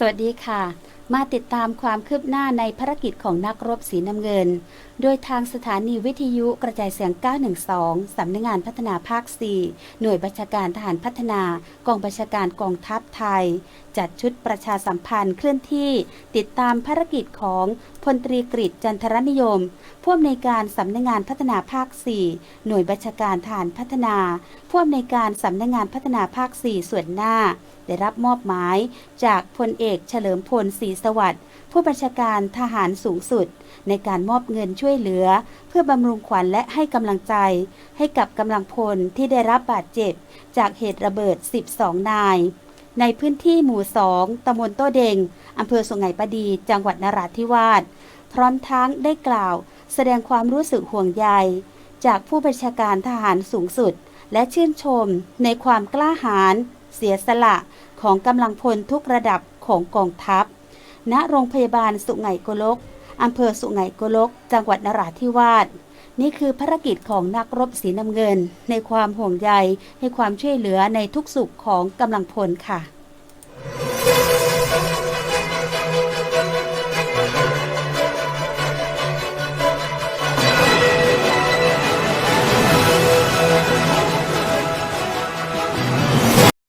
สวัสดีค่ะ มาติดตามความคืบหน้าในภารกิจของนักรบสีน้ำเงิน โดยทางสถานีวิทยุกระจายเสียง 912 สำนักงานพัฒนาภาค 4 หน่วยบัญชาการทหารพัฒนา กองบัญชาการกองทัพไทย จัดชุดประชาสัมพันธ์เคลื่อนที่ติดตามภารกิจของพลตรีกฤษจันทรนิยม ผู้อำนวยการสำนักงานพัฒนาภาค 4 หน่วยบัญชาการทหารพัฒนา ผู้อำนวยการสำนักงานพัฒนาภาค 4 ส่วนหน้า ได้รับมอบหมายจากพลเอกเฉลิมพลศรีสวัสดิ์ผู้บัญชาการทหารสูงสุด ในการมอบเงินช่วยเหลือ เพื่อบำรุงขวัญและให้กำลังใจ ให้กับกำลังพลที่ได้รับบาดเจ็บ จากเหตุระเบิด 12 นาย ในพื้นที่หมู่2ตำบลโต้เดงอำเภอสุไหงปดีจังหวัดนราธิวาสพร้อมทั้งได้กล่าว แสดงความรู้สึกห่วงใย จากผู้บัญชาการทหารสูงสุด และชื่นชมในความกล้าหาญเสียสละของกำลังพลทุกระดับของกองทัพ ณ โรงพยาบาลสุไหงโกลกอำเภอสุไหงโกลก จังหวัดนราธิวาส นี่คือภารกิจของนักรบสีน้ำเงิน ในความห่วงใยให้ความช่วยเหลือในทุกสุขของกำลังพลค่ะ